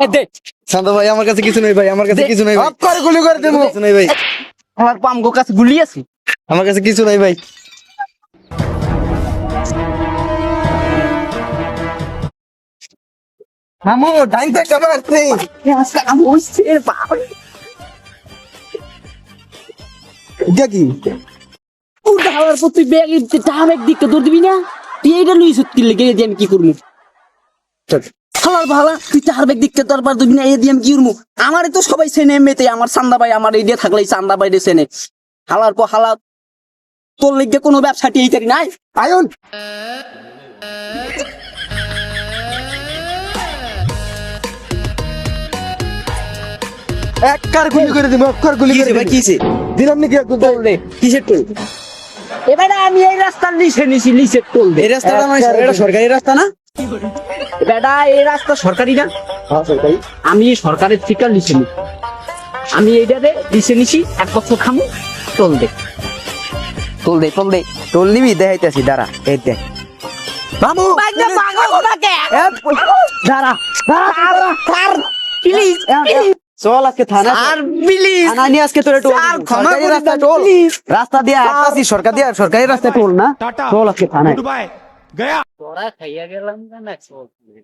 দে। শান্ত ভাই আমার কাছে কিছু নেই ভাই আমার কাছে কিছু নেই ভাই। করে গুলি করে দেবো। কিছু নেই ভাই। আমার পামগো কাছে গুলি আছে। আমার কাছে কিছু নাই ভাই। মামু ডাইন থেকে মারছে আজকে আমি হইছে বাবা এটা কি? পর তুই ব্যাগ দাম এক দিকটা দৌড় দিবি না? তুই এইটা লুই সত্যি লেগে দিয়ে আমি কি করব? হালার ভালা তুই চার ব্যাগ দিকটা দরবার দিবি না এই দিয়ে আমি কি আমারে তো সবাই সেনে এমনিতে আমার চান্দা ভাই আমার এই থাকলে চান্দা বাইরে সেনে হালার পর হালা তোর লেগে কোনো ব্যবসাটি এই তারি নাই? আয়ন! এক কার গুলি করে দিব এক কার গুলি করে দিব। কিছে দিলাম নাকি একদম টোল কিসের টোল এবারে আমি এই রাস্তার লিসে নিছি টোল দে এই রাস্তাটা মানে এটা সরকারি রাস্তা না? বেটা এই রাস্তা সরকারি না? আমি সরকারের থেকে লিসে নি। আমি এইটাতে লিসে নিছি এক বছর খামু টোল দে। তোল দে তোল দে। তোল নিবি দেখাইতেছি দাঁড়া এই দেখ মামু দাঁড়া দাঁড়া প্লিজ চল আজকে থানা আর প্লিজ থানা নিয়ে আজকে তোর একটু সরকারি রাস্তা টোল। রাস্তা দিয়ে সরকার দিয়ে সরকারি রাস্তা টোল না। চল আজকে থানায়। गया। तोरा खाइया गेलम का नेक्स्ट वॉक में